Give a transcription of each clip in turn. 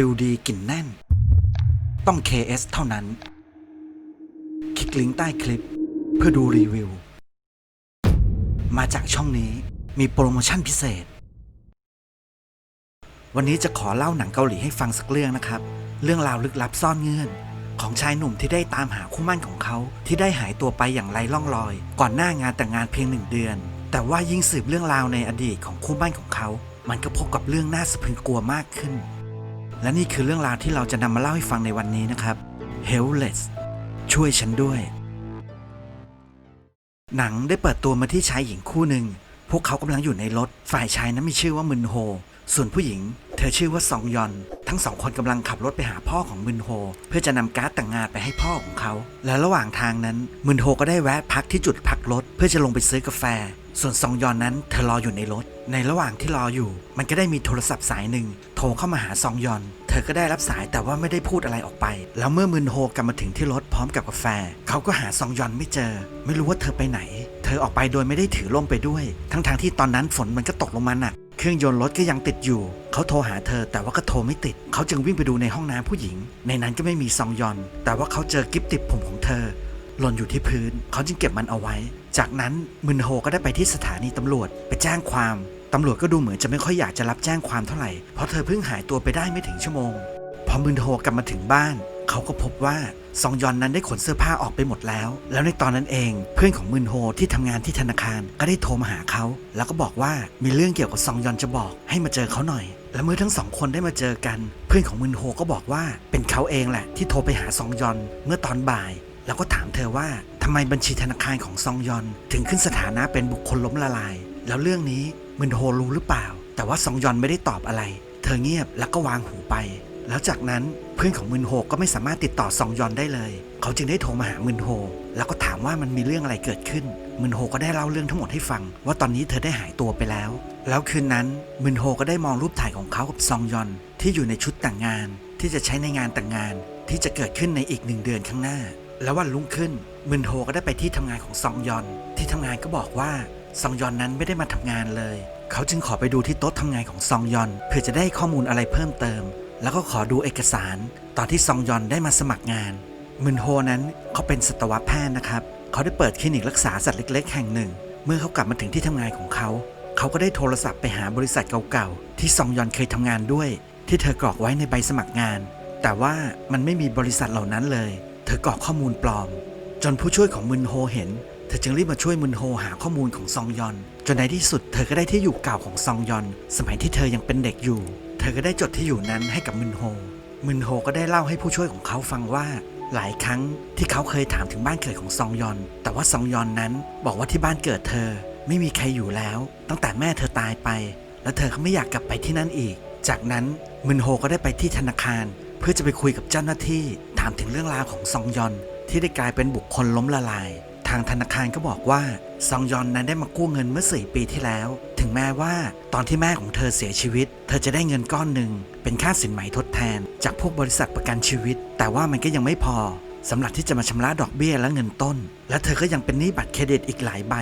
ฟิลดีกลิ่นแน่น ต้อง KS เท่านั้น คลิกลิงก์ใต้คลิปเพื่อดูรีวิว มาจากช่องนี้มีโปรโมชั่นพิเศษ วันนี้จะขอเล่าหนังเกาหลีให้ฟังสักเรื่องนะครับ เรื่องราวลึกลับซ่อนเงื่อน ของชายหนุ่มที่ได้ตามหาคู่มั่นของเขาที่ได้หายตัวไปอย่างไร้ร่องรอย ก่อนหน้างานแต่งงานเพียงหนึ่งเดือน แต่ว่ายิ่งสืบเรื่องราวในอดีตของคู่มั่นของเขา มันก็พบกับเรื่องน่าสะพรึงกลัวมากขึ้น และนี่คือเรื่องราวที่เราจะนำมาเล่าให้ฟังในวันนี้นะครับ Helpless ช่วยฉันด้วย หนังได้เปิดตัวมาที่ชายหญิงคู่หนึ่ง พวกเขากำลังอยู่ในรถ ฝ่ายชายนั้นมีชื่อว่ามึนโฮ ส่วนผู้หญิง เธอชื่อว่าซองยอน ทั้งสองคนกำลังขับรถไปหาพ่อของมึนโฮ เพื่อจะนำการ์ดแต่งงานไปให้พ่อของเขา และระหว่างทางนั้นมึนโฮก็ได้แวะพักที่จุดพักรถ เพื่อจะลงไปซื้อกาแฟ ส่วนซองยอนนั้นเธอรออยู่ในรถ ในระหว่างที่รออยู่ มันก็ได้มีโทรศัพท์สายหนึ่งโทรเข้ามาหาซองยอน เธอก็ได้รับสายแต่ว่าไม่ได้พูดอะไรออกไป แล้วเมื่อมึนโฮกลับมาถึงที่รถพร้อมกับกาแฟ เขาก็หาซองยอนไม่เจอ ไม่รู้ว่าเธอไปไหน เธอออกไปโดยไม่ได้ถือร่มไปด้วย ทั้งๆทที่ตอนนั้นฝนมันก็ตกลงมาหนักเครื่องยนต์รถก็ยังติดอยู่ เขาโทรหาเธอแต่ว่าก็โทรไม่ติด เขาจึงวิ่งไปดูในห้องน้ำผู้หญิง ในนั้นก็ไม่มีซองยอน แต่ว่าเขาเจอกิฟติดผมของเธอหล่นอยู่ที่พื้น เขาจึงเก็บมันเอาไว้ จากนั้นมึนโฮก็ได้ไปที่สถานีตำรวจไปแจ้งความตำรวจก็ดูเหมือนจะไม่ค่อยอยากจะรับแจ้งความเท่าไหร่ เพราะเธอเพิ่งหายตัวไปได้ไม่ถึงชั่วโมง พอมึนโฮกลับมาถึงบ้าน เขาก็พบว่าซองยอนนั้นได้ขนเสื้อผ้าออกไปหมดแล้ว แล้วในตอนนั้นเองเพื่อนของมึนโฮที่ทำงานที่ธนาคารก็ได้โทรมาหาเขา แล้วก็บอกว่ามีเรื่องเกี่ยวกับซองยอนจะบอกให้มาเจอเขาหน่อย และเมื่อทั้งสองคนได้มาเจอกัน เพื่อนของมึนโฮก็บอกว่าเป็นเขาเองแหละที่โทรไปหาซองยอนเมื่อตอนบ่าย แล้วก็ถามเธอว่าทำไมบัญชีธนาคารของซองยอน ถึงขึ้นสถานะเป็นบุคคลล้มละลาย แล้วเรื่องนี้มึนโฮรู้หรือเปล่า แต่ว่าซองยอนไม่ได้ตอบอะไร เธอเงียบแล้วก็วางหูไป แล้วจากนั้นเพื่อนของมึนโฮก็ไม่สามารถติดต่อซองยอนได้เลย เขาจึงได้โทรมาหามึนโฮแล้วก็ถามว่ามันมีเรื่องอะไรเกิดขึ้นมึนโฮก็ได้เล่าเรื่องทั้งหมดให้ฟัง ว่าตอนนี้เธอได้หายตัวไปแล้ว แล้วคืนนั้นมึนโฮก็ได้มองรูปถ่ายของเขากับซองยอนที่อยู่ในชุดแต่งงาน ที่จะใช้ในงานแต่งงานที่จะเกิดขึ้นในอีกหนึ่งเดือนข้างหน้า แล้ววันรุ่งขึ้นมึนโฮก็ได้ไปที่ทำงานของซองยอน ที่ทำงานก็บอกว่าซองยอนนั้นไม่ได้มาทำงานเลย เขาจึงขอไปดูที่โต๊ะทำงานของซองยอน เพื่อจะได้ข้อมูลอะไรเพิ่มเติม แล้วก็ขอดูเอกสาร ตอนที่ซองยอนได้มาสมัครงานมึนโฮนั้นเขาเป็นสัตวแพทย์นะครับ เขาได้เปิดคลินิกรักษาสัตว์เล็ก ๆ แห่งหนึ่ง เมื่อเขากลับมาถึงที่ทำงานของเขา เขาก็ได้โทรศัพท์ไปหาบริษัทเก่าๆที่ซองยอนเคยทำงานด้วย ที่เธอกรอกไว้ในใบสมัครงาน แต่ว่ามันไม่มีบริษัทเหล่านั้นเลย เธอกรอกข้อมูลปลอม จนผู้ช่วยของมึนโฮเห็น เธอจึงรีบมาช่วยมึนโฮหาข้อมูลของซองยอน จนในที่สุดเธอก็ได้ที่อยู่เก่าของซองยอน สมัยที่เธอยังเป็นเด็กอยู่ เธอก็ได้จดที่อยู่นั้นให้กับมึนโฮ มึนโฮก็ได้เล่าให้ผู้ช่วยของเขาฟังว่า หลายครั้งที่เขาเคยถามถึงบ้านเกิดของซองยอน แต่ว่าซองยอนนั้นบอกว่าที่บ้านเกิดเธอไม่มีใครอยู่แล้ว ตั้งแต่แม่เธอตายไป และเธอก็ไม่อยากกลับไปที่นั่นอีก จากนั้นมึนโฮก็ได้ไปที่ธนาคาร เพื่อจะไปคุยกับเจ้าหน้าที่ามถึงเรื่องราวของซองยอนที่ได้กลายเป็นบุคคลล้มละลาย ทางธนาคารก็บอกว่าซองยอนนั้นได้มากู้เงินเมื่อสี่ปีที่แล้ว ถึงแม้ว่าตอนที่แม่ของเธอเสียชีวิต เธอจะได้เงินก้อนหนึ่งเป็นค่าสินไหมทดแทน จากพวกบริษัทประกันชีวิต แต่ว่ามันก็ยังไม่พอสำหรับที่จะมาชำระดอกเบี้ยและเงินต้น และเธอก็ยังเป็นหนี้บัตรเครดิตอีกหลายใบ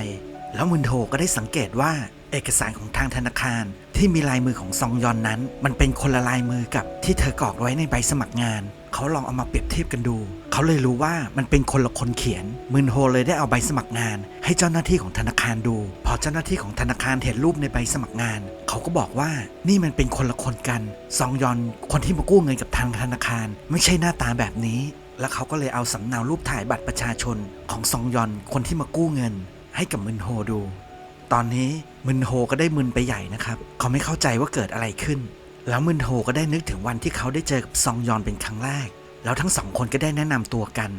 แล้วมุนโทก็ได้สังเกตว่าเอกสารของทางธนาคารที่มีลายมือของซองยอนนั้น มันเป็นคนละลายมือกับที่เธอกรอกไว้ในใบสมัครงาน เขาลองเอามาเปรียบเทียบกันดู เขาเลยรู้ว่ามันเป็นคนละคนเขียนมึนโฮเลยได้เอาใบสมัครงาน ให้เจ้าหน้าที่ของธนาคารดู พอเจ้าหน้าที่ของธนาคารเห็นรูปในใบสมัครงาน เขาก็บอกว่านี่มันเป็นคนละคนกัน ซองยอนคนที่มากู้เงินกับทางธนาคาร ไม่ใช่หน้าตาแบบนี้ แล้วเขาก็เลยเอาสำเนารูปถ่ายบัตรประชาชน ของซองยอนคนที่มากู้เงิน ให้กับมึนโฮดู ตอนนี้มึนโฮก็ได้มึนไปใหญ่นะครับ เขาไม่เข้าใจว่าเกิดอะไรขึ้น แล้วมึนโฮก็ได้นึกถึงวันที่เขาได้เจอกับซองยอนเป็นครั้งแรก แล้วทั้งสองคนก็ได้แนะนำตัวกัน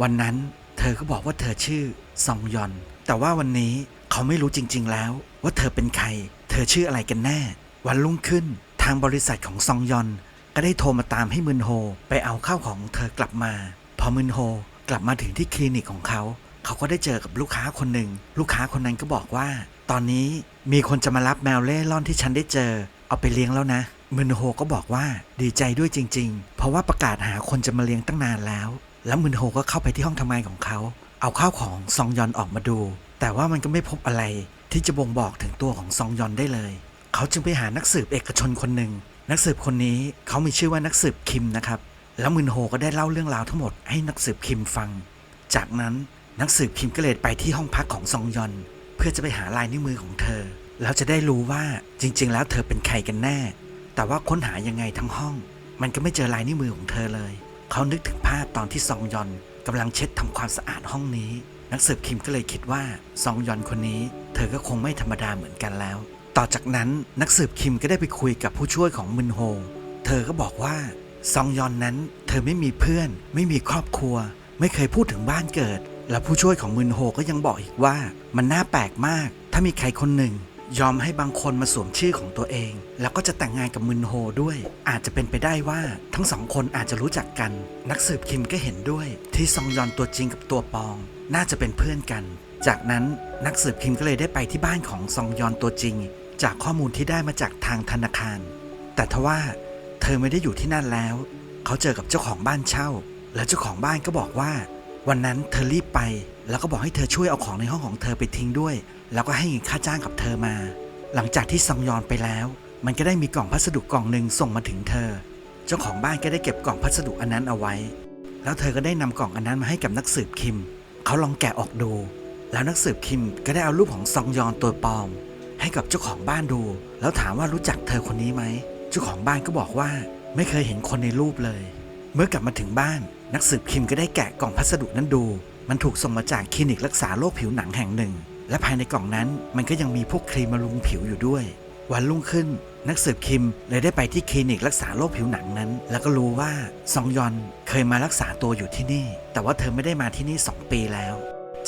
วันนั้นเธอก็บอกว่าเธอชื่อซองยอน แต่ว่าวันนี้เขาไม่รู้จริง ๆ แล้ว ว่าเธอเป็นใคร เธอชื่ออะไรกันแน่ วันรุ่งขึ้นทางบริษัทของซองยอน ก็ได้โทรมาตามให้มึนโฮไปเอาข้าวของเธอกลับมา พอมึนโฮกลับมาถึงที่คลินิกของเขา เขาก็ได้เจอกับลูกค้าคนหนึ่ง ลูกค้าคนนั้นก็บอกว่า ตอนนี้มีคนจะมารับแมวเล่ร่อนที่ฉันได้เจอ เอาไปเลี้ยงแล้วนะมึนโฮก็บอกว่าดีใจด้วยจริง ๆ เพราะว่าประกาศหาคนจะมาเลี้ยงตั้งนานแล้ว แล้วมึนโฮก็เข้าไปที่ห้องทำงานของเขา เอาข้าวของซองยอนออกมาดู แต่ว่ามันก็ไม่พบอะไรที่จะบ่งบอกถึงตัวของซองยอนได้เลย เขาจึงไปหานักสืบเอกชนคนหนึ่ง นักสืบคนนี้เขามีชื่อว่านักสืบคิมนะครับ แล้วมึนโฮก็ได้เล่าเรื่องราวทั้งหมดให้นักสืบคิมฟัง จากนั้นนักสืบคิมก็เลยไปที่ห้องพักของซองยอน เพื่อจะไปหาลายนิ้วมือของเธอ แล้วจะได้รู้ว่าจริง ๆ แล้วเธอเป็นใครกันแน่ แต่ว่าค้นหายังไงทั้งห้อง มันก็ไม่เจอลายนิ้วมือของเธอเลย เขานึกถึงภาพตอนที่ซองยอนกำลังเช็ดทำความสะอาดห้องนี้ นักสืบคิมก็เลยคิดว่าซองยอนคนนี้ เธอก็คงไม่ธรรมดาเหมือนกันแล้ว ต่อจากนั้นนักสืบคิมก็ได้ไปคุยกับผู้ช่วยของมึนโฮ เธอก็บอกว่าซองยอนนั้น เธอไม่มีเพื่อน ไม่มีครอบครัว ไม่เคยพูดถึงบ้านเกิด และผู้ช่วยของมึนโฮก็ยังบอกอีกว่า มันน่าแปลกมาก ถ้ามีใครคนหนึ่ง ยอมให้บางคนมาสวมชื่อของตัวเอง แล้วก็จะแต่งงานกับมึนโฮด้วย อาจจะเป็นไปได้ว่าทั้งสองคนอาจจะรู้จักกัน นักสืบคิมก็เห็นด้วย ที่ซองยอนตัวจริงกับตัวปอมน่าจะเป็นเพื่อนกัน จากนั้นนักสืบคิมก็เลยได้ไปที่บ้านของซองยอนตัวจริง จากข้อมูลที่ได้มาจากทางธนาคาร แต่ทว่า เธอไม่ได้อยู่ที่นั่นแล้ว เขาเจอกับเจ้าของบ้านเช่า แล้วเจ้าของบ้านก็บอกว่า วันนั้นเธอรีบไป แล้วก็บอกให้เธอช่วยเอาของในห้องของเธอไปทิ้งด้วย แล้วก็ให้เงินค่าจ้างกับเธอมา หลังจากที่ซองยอนไปแล้ว มันก็ได้มีกล่องพัสดุกล่องหนึ่งส่งมาถึงเธอ เจ้าของบ้านก็ได้เก็บกล่องพัสดุอันนั้นเอาไว้ แล้วเธอก็ได้นำกล่องอันนั้นมาให้กับนักสืบคิม เขาลองแกะออกดู แล้วนักสืบคิมก็ได้เอารูปของซองยอนตัวปลอม ให้กับเจ้าของบ้านดู แล้วถามว่ารู้จักเธอคนนี้ไหม เจ้าของบ้านก็บอกว่าไม่เคยเห็นคนในรูปเลย เมื่อกลับมาถึงบ้าน นักสืบคิมก็ได้แกะกล่องพัสดุนั้นดู มันถูกส่งมาจากคลินิกรักษาโรคผิวหนังแห่งหนึ่ง และภายในกล่องนั้นมันก็ยังมีพวกครีมบำรุงผิวอยู่ด้วย วันรุ่งขึ้น นักสืบคิมเลยได้ไปที่คลินิกรักษาโรคผิวหนังนั้น แล้วก็รู้ว่าซองยอนเคยมารักษาตัวอยู่ที่นี่ แต่ว่าเธอไม่ได้มาที่นี่ 2 ปีแล้ว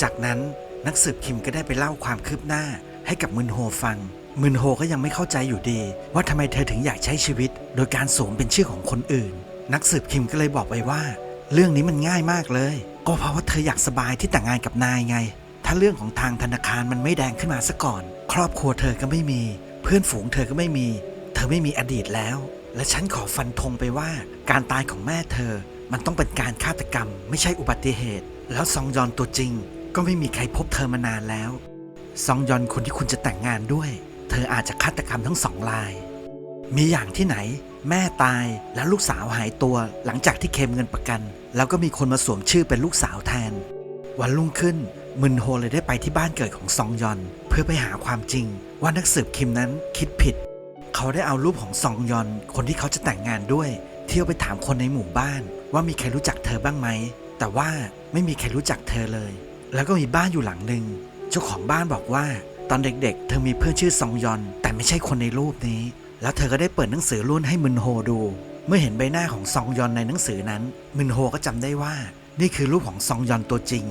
จากนั้นนักสืบคิมก็ได้ไปเล่าความคืบหน้าให้กับมึนโฮฟังมึนโฮก็ยังไม่เข้าใจอยู่ดี ว่าทำไมเธอถึงอยากใช้ชีวิต โดยการสวมเป็นชื่อของคนอื่น นักสืบคิมก็เลยบอกไปว่า เรื่องนี้มันง่ายมากเลย ก็เพราะว่าเธออยากสบายที่แต่งงานกับนายไง ถ้าเรื่องของทางธนาคารมันไม่แดงขึ้นมาซะก่อน ครอบครัวเธอก็ไม่มี เพื่อนฝูงเธอก็ไม่มี เธอไม่มีอดีตแล้ว และฉันขอฟันธงไปว่า การตายของแม่เธอ มันต้องเป็นการฆาตกรรม ไม่ใช่อุบัติเหตุ แล้วซองยอนตัวจริง ก็ไม่มีใครพบเธอมานานแล้วซองยอนคนที่คุณจะแต่งงานด้วย เธออาจจะฆาตกรรมทั้งสองราย มีอย่างที่ไหน แม่ตายแล้วลูกสาวหายตัว หลังจากที่เคมเงินประกัน แล้วก็มีคนมาสวมชื่อเป็นลูกสาวแทน วันรุ่งขึ้น มึนโฮเลยได้ไปที่บ้านเกิดของซองยอน เพื่อไปหาความจริง ว่านักสืบคิมนั้นคิดผิด เขาได้เอารูปของซองยอน คนที่เขาจะแต่งงานด้วย เที่ยวไปถามคนในหมู่บ้าน ว่ามีใครรู้จักเธอบ้างไหม แต่ว่าไม่มีใครรู้จักเธอเลย แล้วก็มีบ้านอยู่หลังหนึ่งเจ้าของบ้านบอกว่า ตอนเด็กๆ เธอมีเพื่อนชื่อซองยอน แต่ไม่ใช่คนในรูปนี้ แล้วเธอก็ได้เปิดหนังสือรุ่นให้มึนโฮดู เมื่อเห็นใบหน้าของซองยอนในหนังสือนั้นมึนโฮก็จำได้ว่า นี่คือรูปของซองยอนตัวจริง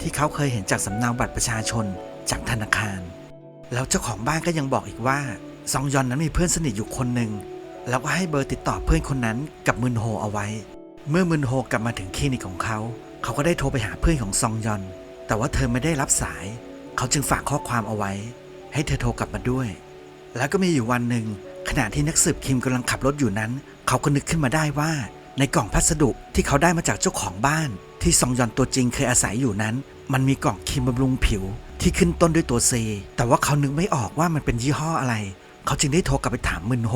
ที่เขาเคยเห็นจากสำเนาบัตรประชาชนจากธนาคาร แล้วเจ้าของบ้านก็ยังบอกอีกว่าซองยอนนั้นมีเพื่อนสนิทอยู่คนหนึ่งแล้วก็ให้เบอร์ติดต่อเพื่อนคนนั้นกับมึนโฮเอาไว้ เมื่อมึนโฮกลับมาถึงคลินิกของเขา เขาก็ได้โทรไปหาเพื่อนของซองยอน แต่ว่าเธอไม่ได้รับสาย เขาจึงฝากข้อความเอาไว้ ให้เธอโทรกลับมาด้วย แล้วก็มีอยู่วันหนึ่งขณะที่นักสืบคิมกำลังขับรถอยู่นั้น เขาก็นึกขึ้นมาได้ว่า ในกล่องพัสดุที่เขาได้มาจากเจ้าของบ้าน ที่ซองยอนตัวจริงเคยอาศัยอยู่นั้น มันมีกล่องครีมบำรุงผิวที่ขึ้นต้นด้วยตัว C แต่ว่าเขานึกไม่ออกว่ามันเป็นยี่ห้ออะไร เขาจึงได้โทรกลับไปถามมึนโฮ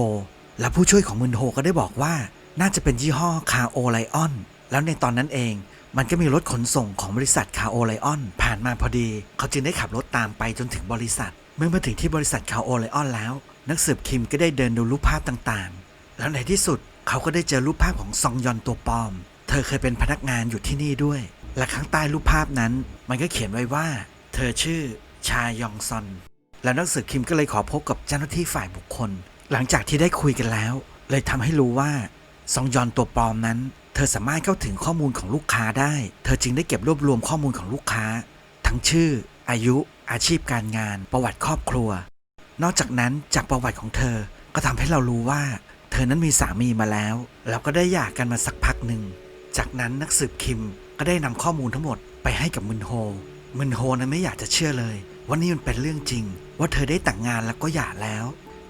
และผู้ช่วยของมึนโฮก็ได้บอกว่า น่าจะเป็นยี่ห้อคาโอไลออน แล้วในตอนนั้นเอง มันก็มีรถขนส่งของบริษัทคาโอไลออนผ่านมาพอดี เขาจึงได้ขับรถตามไปจนถึงบริษัท เมื่อมาถึงที่บริษัทคาโอไลออนแล้ว นักสืบคิมก็ได้เดินดูรูปภาพต่างๆ แล้วในที่สุดเขาก็ได้เจอรูปภาพของซองยอนตัวปลอม เธอเคยเป็นพนักงานอยู่ที่นี่ด้วย และข้างใต้รูปภาพนั้น มันก็เขียนไว้ว่า เธอชื่อชายองซอน แล้วนักสืบคิมก็เลยขอพบกับเจ้าหน้าที่ฝ่ายบุคคล หลังจากที่ได้คุยกันแล้ว เลยทำให้รู้ว่าซองยอนตัวปลอมนั้น เธอสามารถเข้าถึงข้อมูลของลูกค้าได้ เธอจึงได้เก็บรวบรวมข้อมูลของลูกค้า ทั้งชื่อ อายุ อาชีพการงาน ประวัติครอบครัว นอกจากนั้นจากประวัติของเธอก็ทำให้เรารู้ว่า เธอนั้นมีสามีมาแล้ว แล้วก็ได้หย่ากันมาสักพักหนึ่ง จากนั้นนักสืบคิมก็ได้นำข้อมูลทั้งหมดไปให้กับมึนโฮ มึนโฮนั้นไม่อยากจะเชื่อเลย ว่านี่มันเป็นเรื่องจริง ว่าเธอได้แต่งงานแล้วก็หย่าแล้ว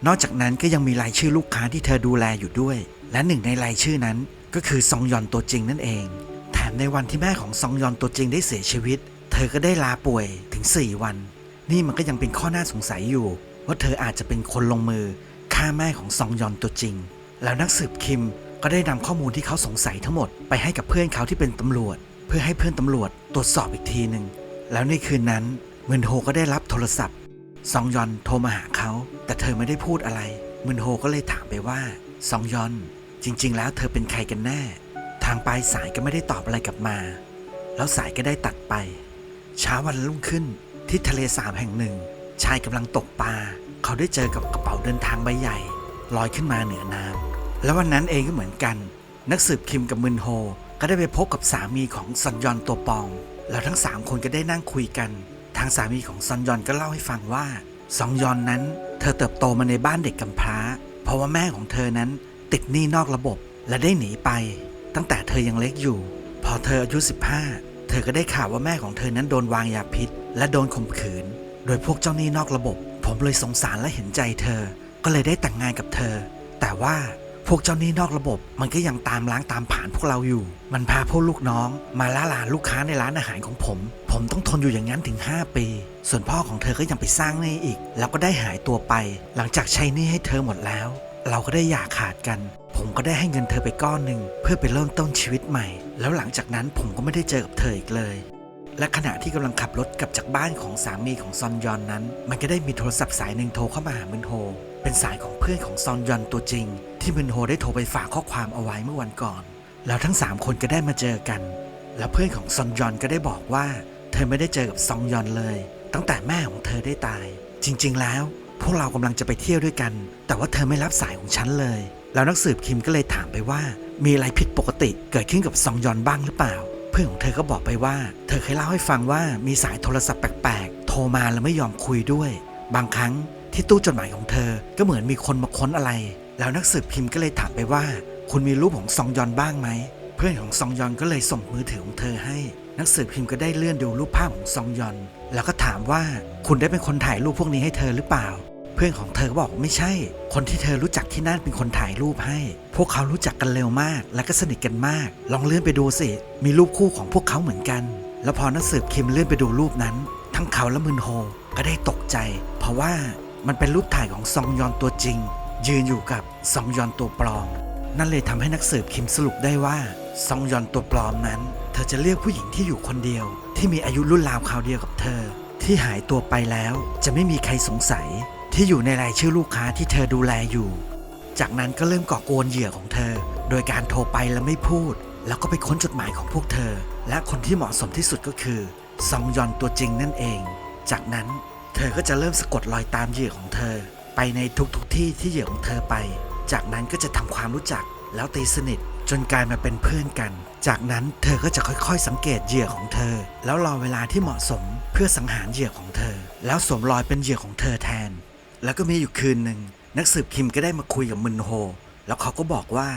นอกจากนั้นก็ยังมีรายชื่อลูกค้าที่เธอดูแลอยู่ด้วย และหนึ่งในรายชื่อนั้น ก็คือซองยอนตัวจริงนั่นเอง แถมในวันที่แม่ของซองยอนตัวจริงได้เสียชีวิต เธอก็ได้ลาป่วยถึง 4 วัน นี่มันก็ยังเป็นข้อน่าสงสัยอยู่ ว่าเธออาจจะเป็นคนลงมือฆ่าแม่ของซองยอนตัวจริง แล้วนักสืบคิม ก็ได้นำข้อมูลที่เขาสงสัยทั้งหมดไปให้กับเพื่อนเขาที่เป็นตำรวจ เพื่อให้เพื่อนตำรวจตรวจสอบอีกทีหนึ่งแล้วในคืนนั้นมึนโฮก็ได้รับโทรศัพท์ซองยอนโทรมาหาเขา แต่เธอไม่ได้พูดอะไรมึนโฮก็เลยถามไปว่าซองยอน จริง ๆ แล้วเธอเป็นใครกันแน่ ทางปลายสายก็ไม่ได้ตอบอะไรกลับมา แล้วสายก็ได้ตัดไปเช้าวันรุ่งขึ้นที่ทะเลสาบแห่งหนึ่ง ชายกำลังตกปลาเขาได้เจอกับกระเป๋าเดินทางใบใหญ่ลอยขึ้นมาเหนือน้ำ แล้ววันนั้นเองก็เหมือนกัน นักสืบคิมกับมึนโฮ ก็ได้ไปพบกับสามีของซอนยอนตัวปอมแล้วทั้งสามคนก็ได้นั่งคุยกัน ทางสามีของซอนยอนก็เล่าให้ฟังว่าซองยอนนั้น เธอเติบโตมาในบ้านเด็กกำพร้า เพราะว่าแม่ของเธอนั้นติดหนี้นอกระบบและได้หนีไป ตั้งแต่เธอยังเล็กอยู่ พอเธออายุ 15 เธอก็ได้ข่าวว่าแม่ของเธอนั้นโดนวางยาพิษ และโดนข่มขืน โดยพวกเจ้าหนี้นอกระบบ ผมเลยสงสารและเห็นใจเธอ ก็เลยได้แต่งงานกับเธอ แต่ว่า พวกเจ้านี้นอกระบบมันก็ยังตามล้างตามผ่านพวกเราอยู่ มันพาพวกลูกน้อง มาล่าลานลูกค้าในร้านอาหารของผม ผมต้องทนอยู่อย่างนั้นถึง 5 ปี ส่วนพ่อของเธอก็ยังไปสร้างหนี้อีก แล้วก็ได้หายตัวไป หลังจากใช้หนี้ให้เธอหมดแล้ว เราก็ได้หย่าขาดกัน ผมก็ได้ให้เงินเธอไปก้อนหนึ่งเพื่อไปเริ่มต้นชีวิตใหม่ แล้วหลังจากนั้นผมก็ไม่ได้เจอกับเธออีกเลยและขณะที่กำลังขับรถกลับจากบ้านของสามีของซอนยอนนั้น มันก็ได้มีโทรศัพท์สายหนึ่งโทรเข้ามาหามึนโฮ เป็นสายของเพื่อนของซอนยอนตัวจริง ที่มึนโฮได้โทรไปฝากข้อความเอาไว้เมื่อวันก่อน แล้วทั้งสามคนก็ได้มาเจอกัน แล้วเพื่อนของซอนยอนก็ได้บอกว่า เธอไม่ได้เจอกับซองยอนเลย ตั้งแต่แม่ของเธอได้ตาย จริง ๆ แล้ว พวกเรากำลังจะไปเที่ยวด้วยกัน แต่ว่าเธอไม่รับสายของฉันเลย แล้วนักสืบคิมก็เลยถามไปว่า มีอะไรผิดปกติเกิดขึ้นกับซองยอนบ้างหรือเปล่า เพื่อนของเธอก็บอกไปว่า เธอเคยเล่าให้ฟังว่ามีสายโทรศัพท์แปลกๆ โทรมาแล้วไม่ยอมคุยด้วย บางครั้ง ที่ตู้จดหมายของเธอ ก็เหมือนมีคนมาค้นอะไร แล้วนักสืบพิมพ์ก็เลยถามไปว่า คุณมีรูปของซองยอนบ้างไหม เพื่อนของซองยอนก็เลยส่งมือถือของเธอให้ นักสืบพิมพ์ก็ได้เลื่อนดูรูปภาพของซองยอน แล้วก็ถามว่าคุณได้เป็นคนถ่ายรูปพวกนี้ให้เธอหรือเปล่า เพื่อนของเธอบอกไม่ใช่ คนที่เธอรู้จักที่นั่นเป็นคนถ่ายรูปให้ พวกเขารู้จักกันเร็วมาก และก็สนิทกันมาก ลองเลื่อนไปดูสิ มีรูปคู่ของพวกเขาเหมือนกัน แล้วพอนักสืบคิมเลื่อนไปดูรูปนั้น ทั้งเขาและมึนโฮก็ได้ตกใจ เพราะว่า มันเป็นรูปถ่ายของซองยอนตัวจริง ยืนอยู่กับซองยอนตัวปลอม นั่นเลยทำให้นักสืบคิมสรุปได้ว่าซองยอนตัวปลอมนั้น เธอจะเรียกผู้หญิงที่อยู่คนเดียว ที่มีอายุรุ่นราวคราวเดียวกับเธอ ที่หายตัวไปแล้วจะไม่มีใครสงสัย ที่อยู่ในรายชื่อลูกค้าที่เธอดูแลอยู่ จากนั้นก็เริ่มก่อกวนเหยื่อของเธอ โดยการโทรไปแล้วไม่พูด แล้วก็ไปค้นจดหมายของพวกเธอ และคนที่เหมาะสมที่สุดก็คือซองยอนตัวจริงนั่นเอง จากนั้น เธอก็จะเริ่มสะกดรอยตามเหยื่อของเธอ ไปในทุกๆทที่ที่เหยื่อของเธอไป จากนั้นก็จะทำความรู้จักแล้วตีสนิทจนกลายมาเป็นเพื่อนกัน จากนั้นเธอก็จะค่อยๆ สังเกตเหยื่อของเธอ แล้วรอเวลาที่เหมาะสมเพื่อสังหารเหยื่อของเธอ แล้วสวมรอยเป็นเหยื่อของเธอแทน แล้วก็มีอยู่คืนหนึ่งนักสืบคิมก็ได้มาคุยกับมึนโฮ แล้วเขาก็บอกว่า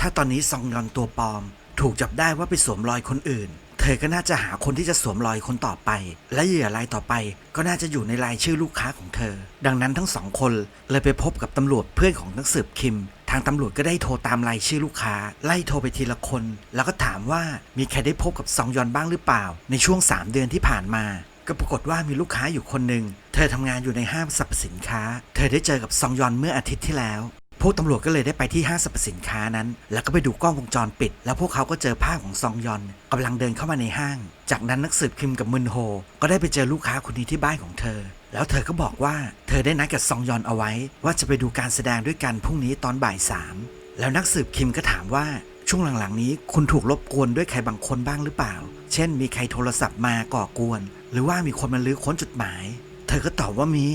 ถ้าตอนนี้ซองยอนตัวปลอม ถูกจับได้ว่าไปสวมรอยคนอื่น เธอก็น่าจะหาคนที่จะสวมรอยคนต่อไป และเหยื่อรายต่อไป ก็น่าจะอยู่ในรายชื่อลูกค้าของเธอ ดังนั้นทั้งสองคนเลยไปพบกับตำรวจเพื่อนของนักสืบคิม ทางตำรวจก็ได้โทรตามรายชื่อลูกค้า ไล่โทรไปทีละคน แล้วก็ถามว่ามีใครได้พบกับซองยอนบ้างหรือเปล่า ในช่วง 3 เดือนที่ผ่านมาก็ปรากฏว่ามีลูกค้าอยู่คนหนึ่ง เธอทำงานอยู่ในห้างสรรพสินค้า เธอได้เจอกับซองยอนเมื่ออาทิตย์ที่แล้ว พวกตำรวจก็เลยได้ไปที่ห้างสรรพสินค้านั้น แล้วก็ไปดูกล้องวงจรปิด แล้วพวกเขาก็เจอภาพของซองยอนกำลังเดินเข้ามาในห้าง จากนั้นนักสืบคิมกับมึนโฮ ก็ได้ไปเจอลูกค้าคนนี้ที่บ้านของเธอ แล้วเธอก็บอกว่าเธอได้นัดกับซองยอนเอาไว้ ว่าจะไปดูการแสดงด้วยกันพรุ่งนี้ตอนบ่ายสามแล้วนักสืบคิมก็ถามว่าช่วงหลังๆนี้คุณถูกรบกวนด้วยใครบางคนบ้างหรือเปล่า เช่น มีใครโทรศัพท์มาก่อกวน หรือว่ามีคนมาลื้อค้นจดหมาย เธอก็ตอบว่ามี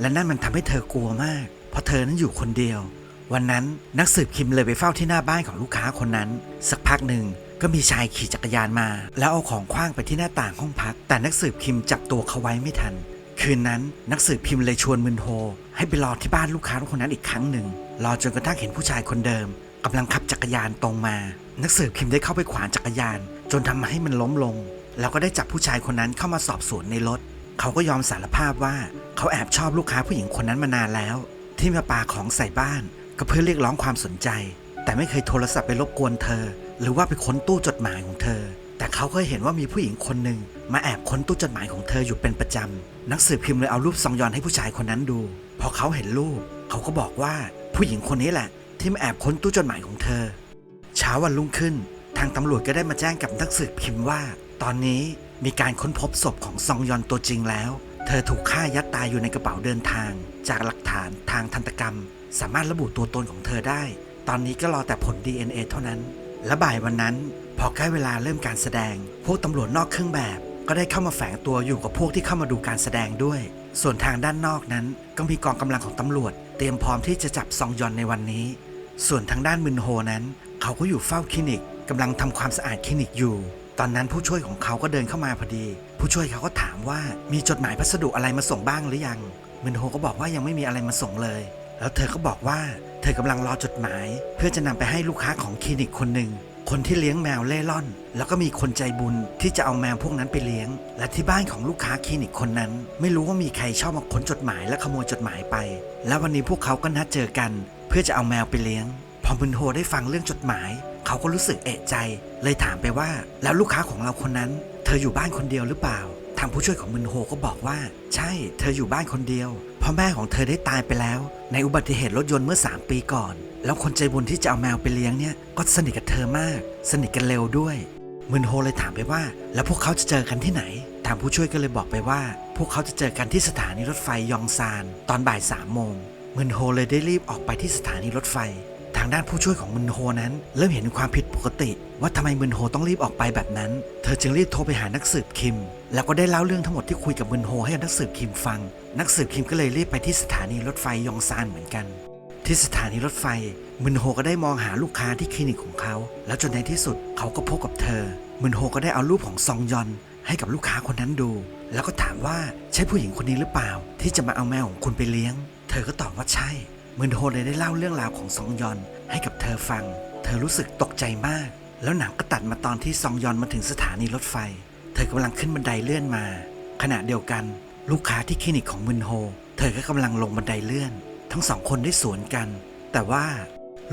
และนั่นมันทำให้เธอกลัวมาก เพราะเธอนั้นอยู่คนเดียว วันนั้นนักสืบคิมเลยไปเฝ้าที่หน้าบ้านของลูกค้าคนนั้น สักพักหนึ่งก็มีชายขี่จักรยานมา แล้วเอาของคว้างไปที่หน้าต่างห้องพัก แต่นักสืบคิมจับตัวเขาไว้ไม่ทัน คืนนั้นนักสืบพิมพ์เลยชวนมึนโฮ ให้ไปรอที่บ้านลูกค้าคนนั้นอีกครั้งหนึ่งรอจนกระทั่งเห็นผู้ชายคนเดิมกำลังขับจักรยานตรงมา นักสืบคิมได้เข้าไปขวางจักรยาน จนทำให้มันล้มลง แล้วก็ได้จับผู้ชายคนนั้นเข้ามาสอบสวนในรถ เขาก็ยอมสารภาพว่าเขาแอบชอบลูกค้าผู้หญิงคนนั้นมานานแล้ว ที่มาปาของใส่บ้าน ก็เพื่อเรียกร้องความสนใจ แต่ไม่เคยโทรศัพท์ไปรบกวนเธอ หรือว่าไปค้นตู้จดหมายของเธอ แต่เขาก็เห็นว่ามีผู้หญิงคนหนึ่งมาแอบค้นตู้จดหมายของเธออยู่เป็นประจำนักสืบพิมพ์เลยเอารูปซองยอนให้ผู้ชายคนนั้นดู พอเขาเห็นรูป เขาก็บอกว่าผู้หญิงคนนี้แหละ ที่มาแอบค้นตู้จดหมายของเธอ เช้าวันรุ่งขึ้น ทางตำรวจก็ได้มาแจ้งกับนักสืบพิมพ์ว่า ตอนนี้มีการค้นพบศพของซองยอนตัวจริงแล้ว เธอถูกฆ่ายัดตายอยู่ในกระเป๋าเดินทาง จากหลักฐานทางทันตกรรม สามารถระบุตัวตนของเธอได้ ตอนนี้ก็รอแต่ผล DNA เท่านั้น และบ่ายวันนั้น พอใกล้เวลาเริ่มการแสดง พวกตำรวจนอกเครื่องแบบ ก็ได้เข้ามาแฝงตัวอยู่กับพวกที่เข้ามาดูการแสดงด้วย ส่วนทางด้านนอกนั้น ก็มีกองกำลังของตำรวจ เตรียมพร้อมที่จะจับซองยอนในวันนี้ ส่วนทางด้านมึนโฮนั้น เขาก็อยู่เฝ้าคลินิกกำลังทำความสะอาดคลินิกอยู่ ตอนนั้นผู้ช่วยของเขาก็เดินเข้ามาพอดี ผู้ช่วยเขาก็ถามว่ามีจดหมายพัสดุอะไรมาส่งบ้างหรือยังมึนโฮก็บอกว่ายังไม่มีอะไรมาส่งเลย แล้วเธอก็บอกว่าเธอกำลังรอจดหมาย เพื่อจะนำไปให้ลูกค้าของคลินิกคนหนึ่งคนที่เลี้ยงแมวเล่ร่อน แล้วก็มีคนใจบุญที่จะเอาแมวพวกนั้นไปเลี้ยง และที่บ้านของลูกค้าคลินิกคนนั้น ไม่รู้ว่ามีใครชอบมาค้นจดหมายและขโมยจดหมายไป แล้ววันนี้พวกเขาก็นัดเจอกัน เพื่อจะเอาแมวไปเลี้ยง พอมุนโฮได้ฟังเรื่องจดหมาย เขาก็รู้สึกเอะใจ เลยถามไปว่า แล้วลูกค้าของเราคนนั้น เธออยู่บ้านคนเดียวหรือเปล่า ทางผู้ช่วยของมุนโฮก็บอกว่า ใช่เธออยู่บ้านคนเดียวพราะแม่ของเธอได้ตายไปแล้ว ในอุบัติเหตุรถยนต์เมื่อ 3 ปีก่อน แล้วคนใจบุญที่จะเอาแมวไปเลี้ยงเนี่ยก็สนิทกับเธอมาก สนิทกันเร็วด้วยมุนโฮเลยถามไปว่า แล้วพวกเขาจะเจอกันที่ไหน ทางผู้ช่วยก็เลยบอกไปว่า พวกเขาจะเจอกันที่สถานีรถไฟยองซาน ตอนบ่ายสามโมงมุนโฮเลยได้รีบออกไปที่สถานีรถไฟ ทางด้านผู้ช่วยของมุนโฮนั้น เริ่มเห็นความผิดปกติ ว่าทำไมมุนโฮต้องรีบออกไปแบบนั้น เธอจึงรีบโทรไปหานักสืบคิม แล้วก็ได้เล่าเรื่องทั้งหมดที่คุยกับมุนโฮให้กับนักสืบคิมฟัง นักสืบคิมก็เลยรีบไปที่สถานีรถไฟยองซานเหมือนกัน ที่สถานีรถไฟมุนโฮก็ได้มองหาลูกค้าที่คลินิกของเขา แล้วจนในที่สุดเขาก็พบกับเธอมุนโฮก็ได้เอารูปของซองยอน ให้กับลูกค้าคนนั้นดู แล้วก็ถามว่าใช่ผู้หญิงคนนี้หรือเปล่า ที่จะมาเอาแมวของคุณไปเลี้ยง เธอก็ตอบว่าใช่ มุนโฮเลยได้เล่าเรื่องราวของซองยอนให้กับเธอฟัง เธอรู้สึกตกใจมาก แล้วหนังก็ตัดมาตอนที่ซองยอนมาถึงสถานีรถไฟ เธอกำลังขึ้นบันไดเลื่อนมา ขณะเดียวกัน ลูกค้าที่คลินิกของมุนโฮ เธอก็กำลังลงบันไดเลื่อน ทั้งสองคนได้สวนกัน แต่ว่า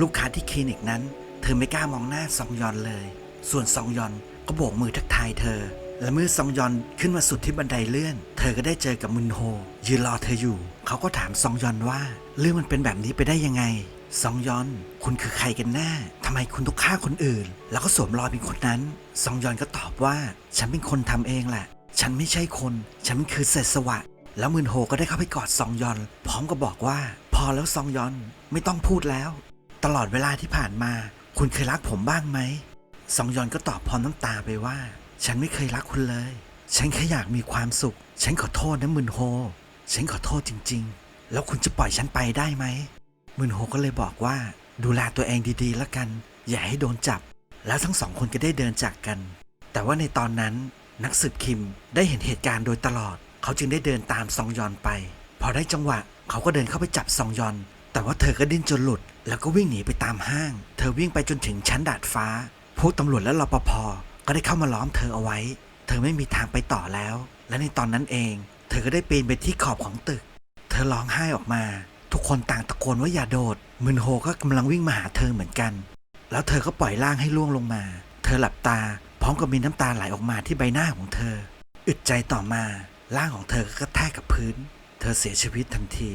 ลูกค้าที่คลินิกนั้น เธอไม่กล้ามองหน้าซองยอนเลย ส่วนซองยอนก็โบกมือทักทายเธอ และเมื่อซองยอนขึ้นมาสุดที่บันไดเลื่อน เธอก็ได้เจอกับมุนโฮ ยืนรอเธออยู่ เขาก็ถามซองยอนว่า เรื่องมันเป็นแบบนี้ไปได้ยังไง ซองยอน คุณคือใครกันแน่ทำไมคุณต้องฆ่าคนอื่น แล้วก็สวมรอยเป็นคนนั้น ซองยอนก็ตอบว่า ฉันเป็นคนทำเองแหละ ฉันไม่ใช่คน ฉันคือเศษสวะ แล้วมืนโฮก็ได้เข้าไปกอดซองยอน พร้อมกับบอกว่า พอแล้วซองยอน ไม่ต้องพูดแล้ว ตลอดเวลาที่ผ่านมา คุณเคยรักผมบ้างไหม ซองยอนก็ตอบพร้อมน้ำตาไปว่า ฉันไม่เคยรักคุณเลย ฉันแค่อยากมีความสุข ฉันขอโทษนะมืนโฮ ฉันขอโทษจริง ๆ แล้วคุณจะปล่อยฉันไปได้ไหมมืนโฮก็เลยบอกว่า ดูแลตัวเองดีๆ แล้วกัน อย่าให้โดนจับ แล้วทั้งสองคนก็ได้เดินจากกัน แต่ว่าในตอนนั้นนักสืบคิมได้เห็นเหตุการณ์โดยตลอด เขาจึงได้เดินตามซองยอนไป พอได้จังหวะ เขาก็เดินเข้าไปจับซองยอน แต่ว่าเธอก็ดิ้นจนหลุด แล้วก็วิ่งหนีไปตามห้าง เธอวิ่งไปจนถึงชั้นดาดฟ้า พวกตำรวจและรปภ ก็ได้เข้ามาล้อมเธอเอาไว้ เธอไม่มีทางไปต่อแล้ว และในตอนนั้นเอง เธอก็ได้ปีนไปที่ขอบของตึก เธอร้องไห้ออกมา ทุกคนต่างตะโกนว่าอย่าโดดมึนโฮก็กำลังวิ่งมาหาเธอเหมือนกัน แล้วเธอก็ปล่อยร่างให้ล่วงลงมา เธอหลับตา พร้อมกับมีน้ำตาไหลออกมาที่ใบหน้าของเธอ อึดใจต่อมาร่างของเธอก็กระแทกกับพื้น เธอเสียชีวิตทันที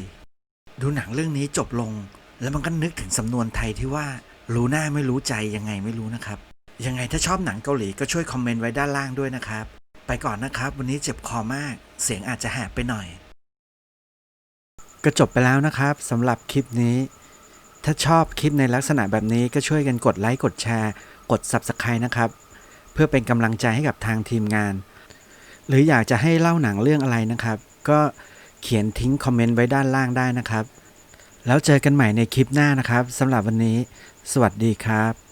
ดูหนังเรื่องนี้จบลง แล้วมันก็นึกถึงสำนวนไทยที่ว่ารู้หน้าไม่รู้ใจยังไงไม่รู้นะครับ ยังไงถ้าชอบหนังเกาหลีก็ช่วยคอมเมนต์ไว้ด้านล่างด้วยนะครับ ไปก่อนนะครับ วันนี้เจ็บคอมาก เสียงอาจจะแหบไปหน่อย ก็จบไปแล้วนะครับสำหรับคลิปนี้ ถ้าชอบคลิปในลักษณะแบบนี้ก็ช่วยกันกดไลค์กดแชร์ กด Subscribe นะครับ เพื่อเป็นกำลังใจให้กับทางทีมงาน หรืออยากจะให้เล่าหนังเรื่องอะไรนะครับ ก็เขียนทิ้งคอมเมนต์ไว้ด้านล่างได้นะครับ แล้วเจอกันใหม่ในคลิปหน้านะครับสำหรับวันนี้ สวัสดีครับ